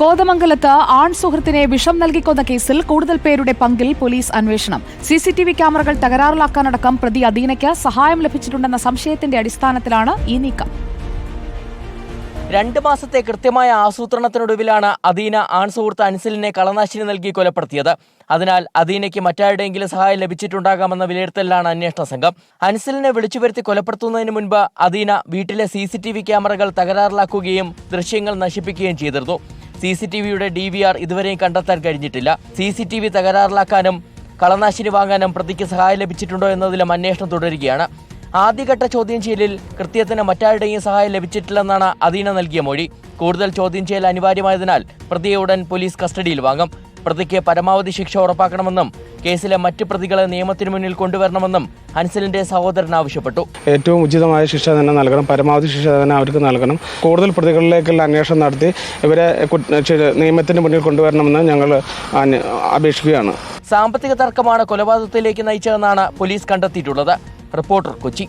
കോതമംഗലത്ത് ആൺ സുഹൃത്തിനെ വിഷം നൽകിക്കൊന്ന കേസിൽ കൂടുതൽ പേരുടെ പങ്കിൽ പോലീസ് അന്വേഷണം. സിസിടിവി ക്യാമറകൾ തകരാറിലാക്കാനടക്കം പ്രതി അദീനയ്ക്ക് സഹായം ലഭിച്ചിട്ടുണ്ടെന്ന സംശയത്തിന്റെ അടിസ്ഥാനത്തിലാണ് ഈ നീക്കം. രണ്ട് മാസത്തെ കൃത്യമായ ആസൂത്രണത്തിനൊടുവിലാണ് അദീന ആൺ സുഹൃത്ത് അൻസലിനെ കളനാശിനി നൽകി കൊലപ്പെടുത്തിയത്. അതിനാൽ അദീനയ്ക്ക് മറ്റാരുടെയെങ്കിലും സഹായം ലഭിച്ചിട്ടുണ്ടാകാമെന്ന വിലയിരുത്തലിലാണ് അന്വേഷണ സംഘം. അൻസലിനെ വിളിച്ചു വരുത്തി കൊലപ്പെടുത്തുന്നതിന് മുൻപ് അദീന വീട്ടിലെ സി ക്യാമറകൾ തകരാറിലാക്കുകയും ദൃശ്യങ്ങൾ നശിപ്പിക്കുകയും ചെയ്തിരുന്നു. സി സി ടി വിയുടെ ഡി വി ആർ ഇതുവരെയും കണ്ടെത്താൻ കഴിഞ്ഞിട്ടില്ല. സി സി ടി വി തകരാറിലാക്കാനും കളനാശിനി വാങ്ങാനും പ്രതിക്ക് സഹായം ലഭിച്ചിട്ടുണ്ടോ എന്നതിലും അന്വേഷണം തുടരുകയാണ്. ആദ്യഘട്ട ചോദ്യം ചെയ്യലിൽ കൃത്യത്തിന് മറ്റാരുടെയും സഹായം ലഭിച്ചിട്ടില്ലെന്നാണ് അദീന നൽകിയ മൊഴി. കൂടുതൽ ചോദ്യം ചെയ്യൽ അനിവാര്യമായതിനാൽ പ്രതിയെ ഉടൻ പോലീസ് കസ്റ്റഡിയിൽ വാങ്ങും. പ്രതിക്ക് പരമാവധി ശിക്ഷ ഉറപ്പാക്കണമെന്നും കേസിലെ മറ്റ് പ്രതികളെ നിയമത്തിന് മുന്നിൽ കൊണ്ടുവരണമെന്നും ഹൻസലിന്റെ സഹോദരൻ ആവശ്യപ്പെട്ടു. ഏറ്റവും ഉചിതമായ ശിക്ഷ തന്നെ നൽകണം പരമാവധി ശിക്ഷ തന്നെ അവർക്ക് നൽകണം. കൂടുതൽ പ്രതികളിലേക്കുള്ള അന്വേഷണം നടത്തി ഇവരെ നിയമത്തിന് മുന്നിൽ കൊണ്ടുവരണമെന്ന് ഞങ്ങൾ അപേക്ഷിക്കുകയാണ്. സാമ്പത്തിക തർക്കമാണ് കൊലപാതകത്തിലേക്ക് നയിച്ചതെന്നാണ് പോലീസ് കണ്ടെത്തിയിട്ടുള്ളത്. റിപ്പോർട്ടർ കൊച്ചി.